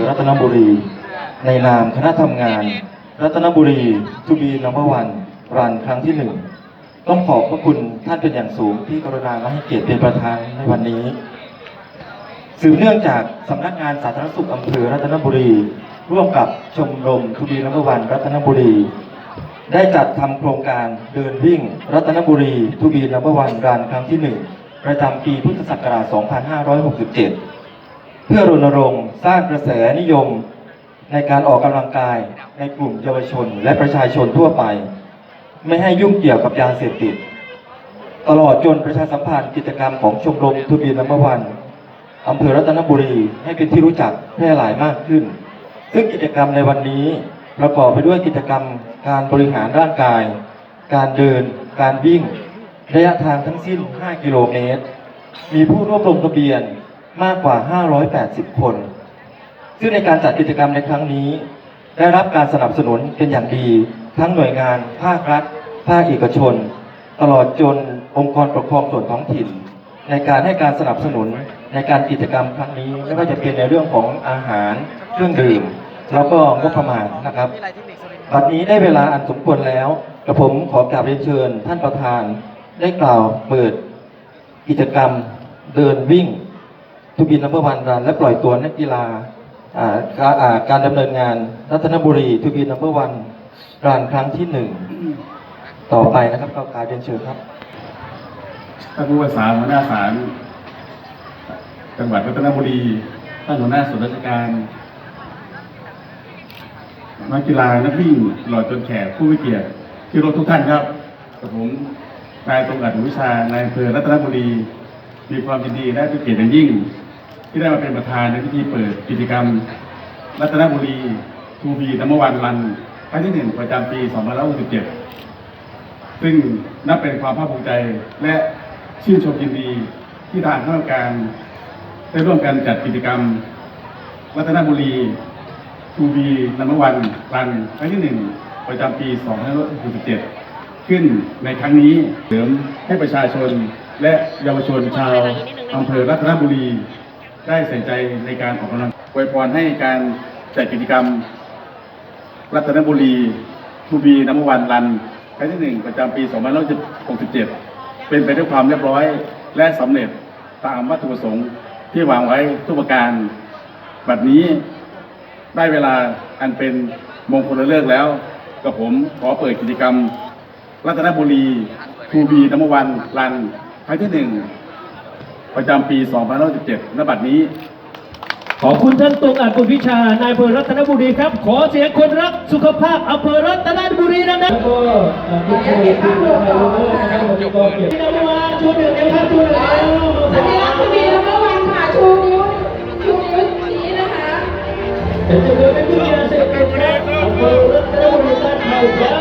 อรัตนบุรี ในนามคณะทำงาน รัตนบุรีทูบีนัมเบอร์วันรันครั้งที่หนึ่งต้องขอบพระคุณท่านเป็นอย่างสูงที่กรุณาและให้เกียรติเป็นประธานในวันนี้ สืบเนื่องจากสำนักงานสาธารณสุขอำเภอรัตนบุรี ร่วมกับชมรมทูบีนัมเบอร์วันรัตนบุรี ได้จัดทำโครงการเดินวิ่ง รัตนบุรีทูบีนัมเบอร์วันรันครั้งที่หนึ่งประจำปีพุทธศักราช 2567 พื่อรณรงค์สร้างกระแสนิยมในการออกกำลังกายในกลุ่มเยาวชนและประชาชนทั่วไป ไม่ให้ยุ่งเกี่ยวกับยาเสพติด ตลอดจนประชาสัมพันธ์กิจกรรมของชมรมทูบีนัมเบอร์วันอำเภอรัตนบุรีให้เป็นที่รู้จักแพร่หลายมากขึ้น ซึ่งกิจกรรมในวันนี้ประกอบไปด้วยกิจกรรมการบริหารร่างกาย การเดิน การวิ่ง ระยะทางทั้งสิ้น 5 กิโลเมตร มีผู้ร่วมลงทะเบียน มากกว่า 580 คน ซึ่งในการจัดกิจกรรมในครั้งนี้ ได้รับการสนับสนุนเป็นอย่างดี ทั้งหน่วยงาน ภาครัฐ ภาคเอกชน ตลอดจนองค์กรปกครองส่วนท้องถิ่น ในการให้การสนับสนุนในการกิจกรรมครั้งนี้ไม่ว่าจะเป็นในเรื่องของอาหาร เครื่องดื่ม แล้วก็งบประมาณนะครับบัดนี้ได้เวลาอันสมควรแล้วกระผมขอกราบเรียนเชิญ ท่านประธานได้กล่าวเปิดกิจกรรมเดินวิ่ง ทุบินนัมเบอร์วันรันและปล่อยตัวนักกีฬาการอ่าการดำเนินงานรัตนบุรีทุบินนัมเบอร์วันรันครั้งที่หนึ่งต่อไปนะครับก็กาบเรียนเชิญครับท่านผู้ว่าสารหัวหน้าศาลจังหวัดรัตนบุรีท่านหัวหน้าส่วนราชการนักกีฬานักวิ่งตลอจนแขกผู้มีเกียรติที่รบทุกท่านครับกับผมนายตรงอัดวิชานายอำเภอรัตนบุรี มีความยินดีและเป็นเกียรติอย่างยิ่ง ที่ได้มาเป็นประธานในพิธีเปิดกิจกรรม รัตนบุรีทูบีนัมวันรันครั้งที่หนึ่งประจำปี 2567 ซึ่งนับเป็นความภาคภูมิใจและชื่นชมยินดีที่ทางข้าราชการได้ร่วมกันจัดกิจกรรม รัตนบุรีทูบีนัมวันรันครั้งที่หนึ่งประจำปี 2567 ขึ้นในครั้งนี้เสริมให้ประชาชนและเยาวชนชาวอำเภอรัตนบุรี ได้ใส่ใจในการออกกำลังอวยพรให้การจัดกิจกรรม รัตนบุรีทูบีนัมวันรันครั้งที่หนึ่งประจำปี2567 เป็นไปด้วยความเรียบร้อยและสำเร็จตามวัตถุประสงค์ที่วางไว้ทุกประการ บัดนี้ได้เวลาอันเป็นมงคลเลิกแล้ว กับผมขอเปิดกิจกรรม รัตนบุรีทูบีนัมวันรันครั้งที่หนึ่ง ประจำปี 2567ณบัดนี้ ขอบคุณท่านตรงอาจบุญพิชานายอำเภอรัตนบุรีครับ ขอเสียงคนรักสุขภาพอำเภอรัตนบุรีดังๆแล้วก็ทุกคนที่มาในวันนี้นะครับผมก็เกียรตินำมาชูหนึ่งนะครับชูหนึ่งแล้วสัญลักษณ์ทะเบียนแล้วก็วันค่ะชูนิ้วชูนิ้วนี้นะคะเป็นจุดเดือดเป็นผู้ยาเสพติดครับอำเภอรัตนบุรีต้านภัยยา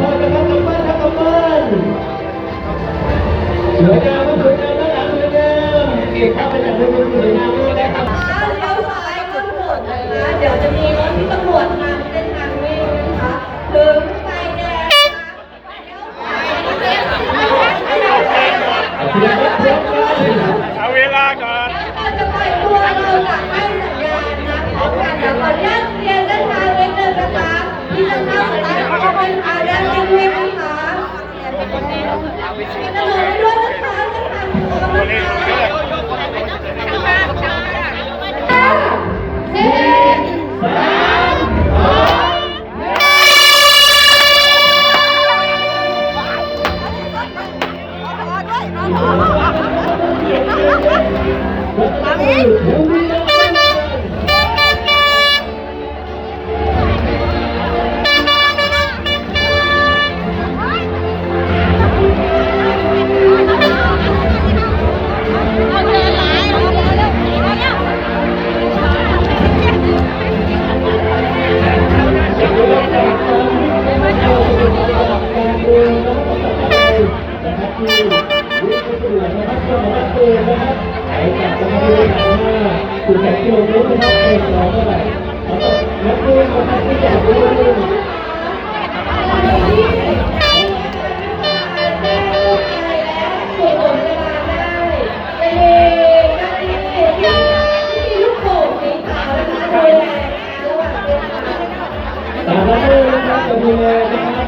เอาเปลี่ยนท่านะครับกลับบ้านครับกลับบ้านสวยงามสวยงามด้านหลังสวยงามเก็บภาพเป็นอย่างไรสวยงามด้วยนะครับเลี้ยวซ้ายก็ถนนเลยนะเดี๋ยวจะมีรถที่ตำรวจนำเส้นทางวิ่งนะคะถึงไฟแดงนะคะเลี้ยวซ้ายเลี้ยวซ้ายเอาเวลาก่อนจะปตัวเราหลังให้สัญญาณนะพร้อมกันนะขออนุญาตเรียนเส้นทางนิดนึงนะคะที่จะเข้าสายของเราเป็นทางด้านวิ่งนะคะ เป็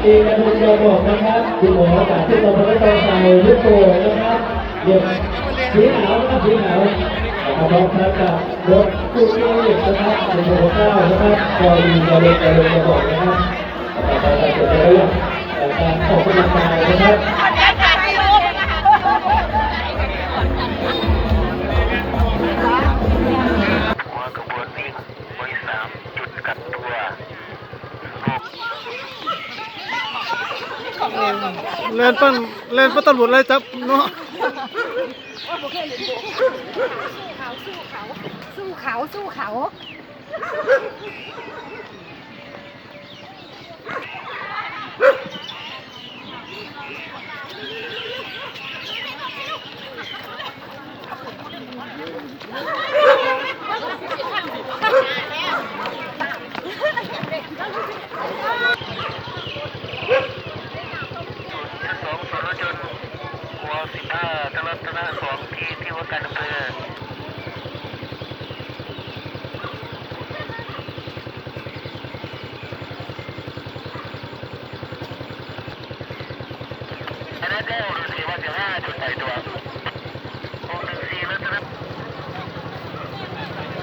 ดีนะคุณโยบอกนะครับคุณหมอจากที่เราไม่ต้องใส่ลูกโป่งนะครับเดี๋ยวสีขาวนะครับสีขาวขอบคุณครับกับรถตู้นี้นะครับเป็นหัวข้าวนะครับคอยมีกระเด็นกระเด็นกระบอกนะครับต่อไปเราจะได้เรื่องการออกกำลังกายนะครับ เล่นปั้นเล่นปั้นตำรวจเลยจับเนาะสู้เขาสู้เขาสู้เขาองสรจนวสิบห้าตลัตนะสองที่ที่ว่าการอำเภอคณะเก้าหรือสี่ว่าสิบห้าจุดใส่ตัวหกหนึ่งสี่รัตนะ เป็นนะครับ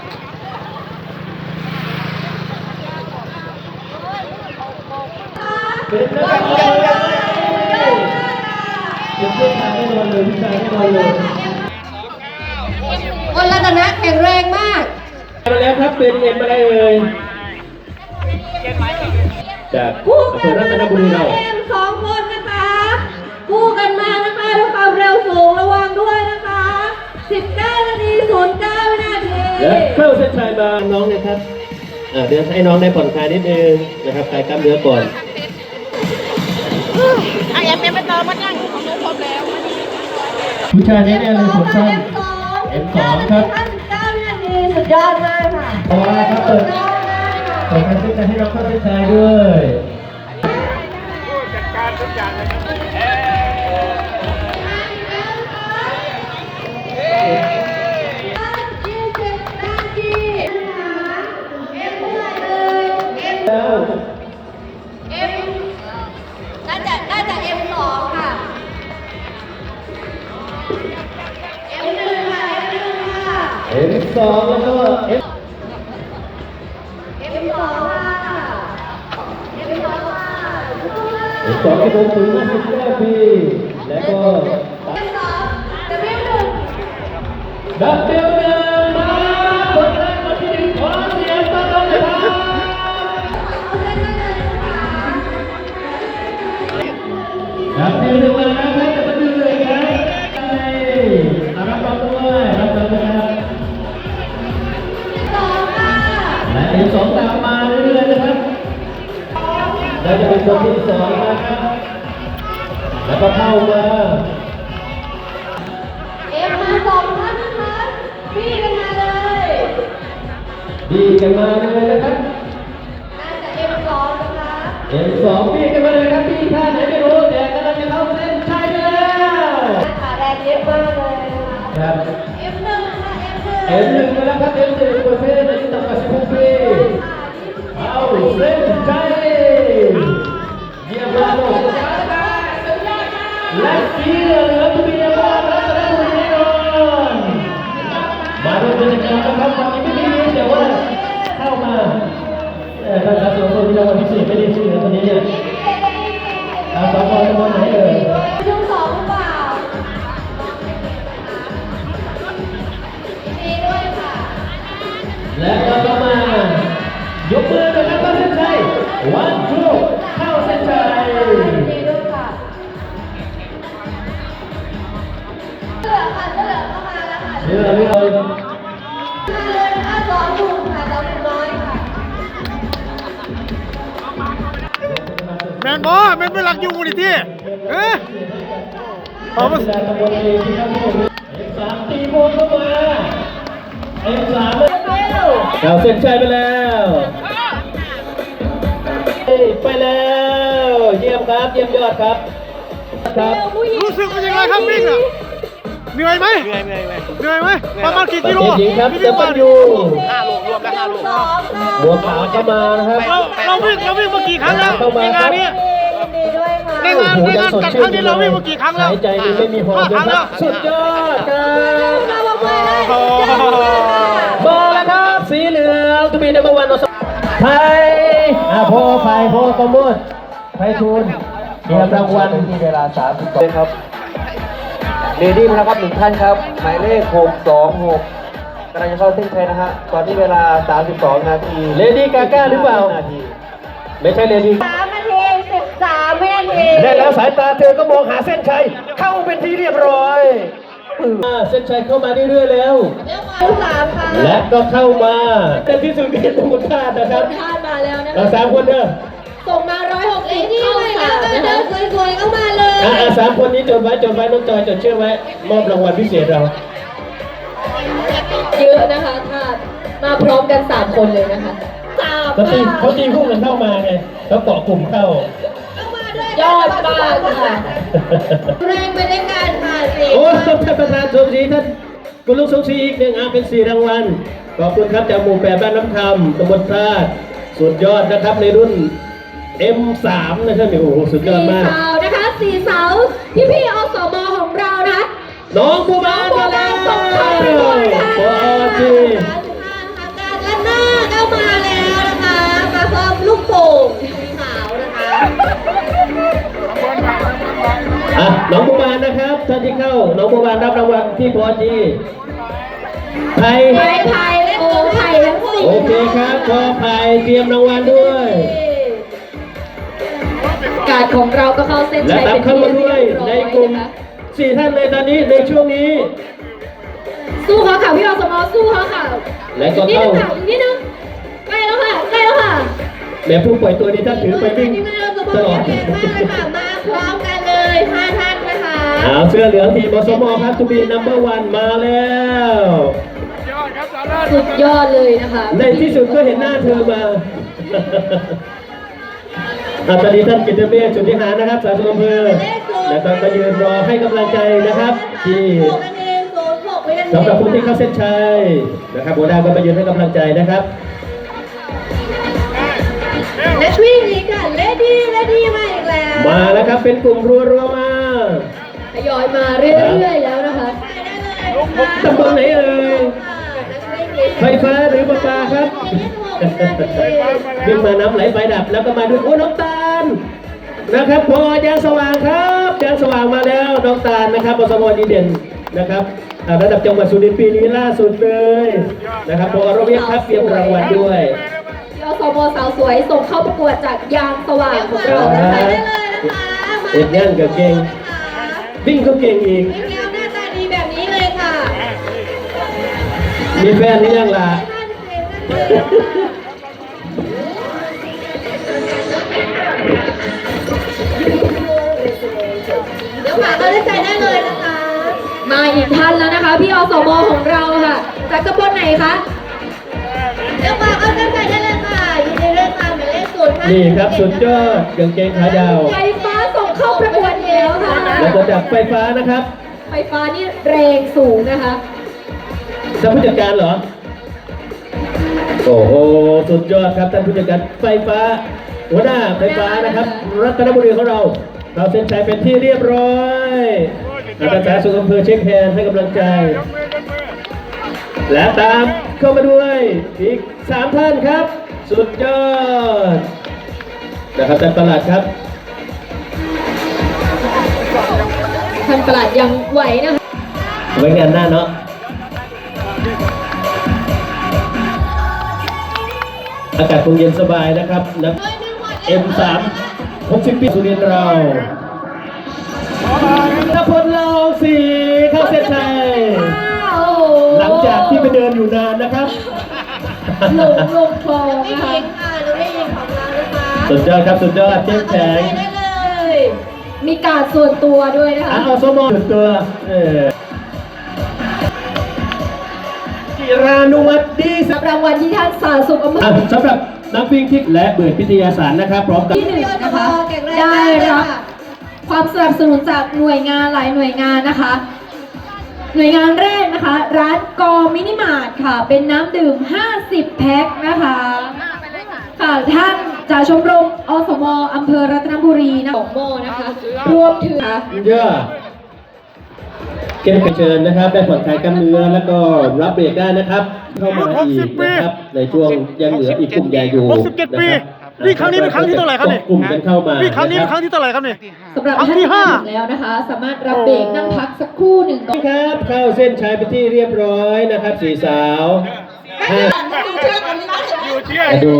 เดี๋ยวเพื่อนทานแน่นอนเลยพี่ชายแน่นอนเลย คนรัตนะแข็งแรงมากมาแล้วครับเป็นเอ็มอะไรเอ่ยจากคู่อำเภกัอนรัตนบุรีเราเอ็มสองคนนะคะคู่กันมานะคะด้วยความเร็วสูงระวังด้วยนะคะ 19นาที09วินาทีและเข้าเส้นชัยมาน้องนะครับเดี๋ยวให้น้องได้ผ่อนคลายนิดนึงนะครับคลายกล้ามเนื้อก่อน มเอ็มไปเติมมันยังของหนูครบแล้วผู้ชายแน่ๆเลยผมสั้น M2 M2 ครับ59วินาทีสุดยอดมากค่ะเอาละครับเปิดสุดยอดมากค่ะเปิดการเส้นชัยให้น้องเข้าเส้นชัยด้วย20นาทีนะคะเอ็มเท่าไหร่เลย M แล้ว M M2 แล้วก็ M M2 ค่ะ M2 ค่ะ M2 ที่ผมถือมาสิบห้าปีแล้วก็ M2 W1 W เอ็มสองพี่กันมาเลยครับพี่ท่าไหนไม่รู้แต่กำลังจะเข้าเส้นชัยแล้วขาแรงเยอะมากเลยครับเอ็มหนึ่งค่ะเอ็มหนึ่งเอ็มหนึ่งไปแล้วครับเอ็มหนึ่เปอร์เซ็นต์ในที่ต่ำกว่าสิบหกปีเอาเส้นชัยเยี่ยมมากและสีเหลืองทุกปีมารัตนบุรีแน่นอนมาดูกิจกรรมนะครับวันนี้ไม่มีแต่ว่าเข้ามาเอ่อท่านสาธารณสุขที่เรา แมนบอแมนไม่หลักอยู่ดิที่เอ๊ะขอบคุณตำบลเองที่ครับผมเอ็มสามตีโมงเข้ามาเอ็มสามเข้าเส้นชัยไปแล้วเฮ้ยไปแล้ว เยี่ยมครับ เยี่ยมยอดครับ ครับ รู้สึกเป็นยังไงครับวิ่งอะ เหนื่อยไหมเหนื่อยเหนื่อยเหนื่อยไหมประมาณกี่ประกิโลเภทหญิงครับกี่เดกิโลบันยูห้าโลรวมแล้วห้าโลสองค่ะบัวขาวเข้ามานะครับ เราเราวิ่งเราวิ่งมากี่ครั้งแล้วเข้ามาในคงารันบนี้ดีดีโอ้โหยังสดชื่นอยู่เลยหายใจนี่ไม่มีหอบเลยครับสุดยอดครับมาแล้วครับสีเหลืองตุบีนัมเบอร์วันไทยอะโพไฟโพกมุดไทยทูนเตรียมรางวัลที่เวลา30ต่อครับ เลดี้มาแล้วครับหนึ่งท่านครับ หมายเลข 626กำลังจะเข้าเส้นชัยนะฮะตอนที่เวลา 32 นาทีเลดี้กาก้าหรือเปล่านาทีไม่ใช่เลดี้สามนาทีสิบสามวินาทีได้แล้วสายตาเธอก็มองหาเส้นชัย เข้าเป็นที่เรียบร้อยอ่าเส้นชัยเข้ามาเรื่อยๆแล้วสามค่ะและก็เข้ามาเต็มที่สุดเกตสมุทรท่าตุนะครับคาดมาแล้วนะเราคะสามคนเด้อส่งมา ร้อยหกสิบเข้าสามนะคะสวยๆเข้ามาเลยอ่าสามคนนี้จดไว้จดไว้น้องจอยจดชื่อไว้มอบรางวัลพิเศษเรา เยอะนะคะถ้ามาพร้อมกันสามคนเลยนะคะสามเขาตีเขาตีคู่กันเข้ามาไงเขาเกาะกลุ่มเข้า ยอดมากค่ะแรงไปด้วยกันค่ะสิโอ้ท่านประธานสมศรีท่านคุณลุงสมศรีอีกหนึ่งอาเป็นสี่รางวัลขอบคุณครับจากหมู่แปดบ้านน้ำคำตำบลพลาดสุดยอดนะครับในรุ่น M3 นะครับโอ้โหสุดยอดสี่มากเสานะคะสี่เสาพี่พี่ๆอสมของเรานะน้องบูบานมาแล้วส่งเข้าประกวดค่ะปอจีทางการด้านหน้าเข้ามาแล้วนะคะ มาพร้อมลูกโป่งสีขาวนะคะ อะน้องบูบานนะครับท่านที่เข้า น้องบูบานรับรางวัลที่ปอจีไทยไทยไทยและโอไทยทั้งสี่โอเคครับพอไผ่เตรียมรางวัลด้วยการของเราก็เข้าเส้นและชัยตามเป็นเข้าที่มาเรีด้วยยบร้ในอยกลุ่มนะคะสี่ท่านในตอนนี้ในช่วงนี้ สู้เขาค่ะพี่อสมสู้เขาค่ะและก็อีกนิดเข้านึงค่ะอีกนิดนึงใกล้แล้วค่ะใกล้แล้วค่ะแม่ผู้ป่วยตัวนี้ท่านถือไปวิ่งที่มาอสมตลอดเก่งมากเลยค่ะมาพร้อมกันเลยห้าท่านนะคะเอาเสื้อเหลืองทีมอสมครับทูบีนัมเบอร์วันมาแล้ว สุดยอดเลยนะคะในที่สุดก็เห็นหน้าเธอมา อาตอนนี้ท่านกิตเมฆจุติหารนะครับสาธุอำเภอนะครับก็ยืนรอให้กำลังใจนะครับ ที่หกนาทีศูนย์หกวินาทีสำหรับผู้ที่เข้าเส้นชัยนะครับหัวหน้าก็ไปยืนให้กำลังใจนะครับและวิ่งนี้ค่ะเลดี้เลดี้มาอีกแล้ว มาแล้วครับเป็นกลุ่มรัวๆมาทยอยมาเรื่อยๆแล้วนะคะตำบลไหนเอ่ยไฟฟ้าหรือประปาครับ วิ่งมาน้ำไหลไฟดับแล้วก็มาดูโอ้น้องตาลนะครับพอยางสว่างครับยางสว่างมาแล้วน้องตาลนะครับปสมดีเด่นนะครับอ่าระดับจังหวัดสุรินทร์ปีนี้ล่าสุดเลยนะครับพอเราเรียกครับเตรียมรางวัลด้วยยอสมสาวสวยส่งเข้าประกวดจากยางสว่างของเรานะคะได้เลยนะคะมาเอ็ดย่างกับเก่งวิ่งก็เก่งอีกวิ่งแล้วหน้าตาดีแบบนี้เลยค่ะมีแฟนหรือยังล่ะ เดี๋ยวฝากเราได้ใจได้เลยนะคะ มาอีกท่านแล้วนะคะ พี่อสมของเราค่ะจากตำบลไหนคะเดี๋ยวฝากเอาใจใส่ได้เลยค่ะยินดีด้วยค่ะหมายเลขศูนย์ห้านี่ครับสุดยอดกางเกงขายาวไฟฟ้าส่งเข้าประกวดอีกแล้วค่ะแล้วก็ดับไฟฟ้านะครับ ไฟฟ้านี่แรงสูงนะคะท่านผู้จัดการเหรอ โอ้โหสุดยอดครับท่านผู้จัดการไฟฟ้าหัวหน้าไฟฟ้านะครับ รัตนบุรีของเรา เราเซ็นชัยเป็นที่เรียบร้อยอาจารย์สุขอำเภอเช็คแฮนด์ให้กำลังใจ และตามเข้ามาด้วยอีกสามท่านครับ สุดยอดนะครับท่านประหลัดครับท่านประหลัดยังไหวนะคะไว้งานหน้าเนาะ อากาศคงเย็นสบายนะครับนะ M3 60 ปีสุรินทร์เรานพลเราสี่เข้าเส้นชัยโอ้โหหลังจากที่ไปเดินอยู่นานนะครับลงลงคลองนะคะค่ะเราได้ยินของเรานะคะสุดยอดครับสุดยอดเข้มแข็งได้เลย มีการส่วนตัวด้วยนะคะอะเอาสมองสุดตัวเออ จิรานุวัตรดีสักับรางวัลที่ท่านสาธารณสุขอำเภอะอสำหรับนักวิ่งที่และเบิดพิทยาสารนะครับพร้อมกับ ที่หนึ่งนะคะ ได้รับ ความสนับสนุนจากหน่วยงานหลายหน่วยงานนะคะ หน่วยงานแรกนะคะ ร้านกอมินิมาร์ทค่ะ เป็นน้ำดื่ม 50 แพ็คนะคะค่ะท่านจากชมรมอสมอำเภอรัตนบุรีนะของโมนะคะรวมถึง เยอะ เกมเชิญนะครับ ได้ผ่อนคลายกล้ามเนื้อแล้วก็รับเบรกได้นะครับ เข้ามาอีกนะครับในช่วงยังเหลืออีกกลุ่มใหญ่อยู่67ปีะบนี่ครั้งนี้เป็นครั้งที่เท่าไหร่ครับเนี่ยกลุ่มกันเข้ามานี่ครั้งนี้เป็นครั้งนะที่เท่าไหร่ครับเนี่ยสำหรับครั้งท่านที่ที่ห้ามาถึงแล้วนะคะ สามารถรับเบรกนั่งพักสักครู่หนึ่งก่อนครับเข้าเส้นชัยไปนที่เรียบร้อยนะครับสี่สาวห้าดู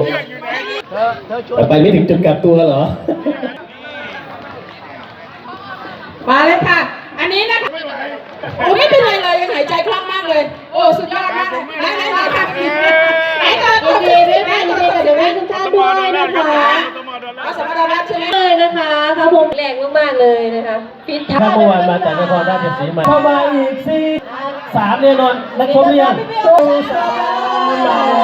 ไปไม่ถึงจุดกลับตัวเหรอมาเลยค่ะ อันนี้นะคะ โอ้ไม่เป็นไรเลยยังหายใจคล่องมากเลย โอ้สุดยอดมากไหนไหนไหนค่ะไหนก่อยินดีด้วยค่ะยินดีกับเด็กนักทุกท่านด้วยนะคะเอาสมรรัตน์ใช่ไหมเลยนะคะครับผมแรงมากๆเลยนะคะฟิตท้าเมื่อวานมาจากนครราชสีมาเข้ามาอีกสี่สามแน่นอนนักครบหรือยังสาม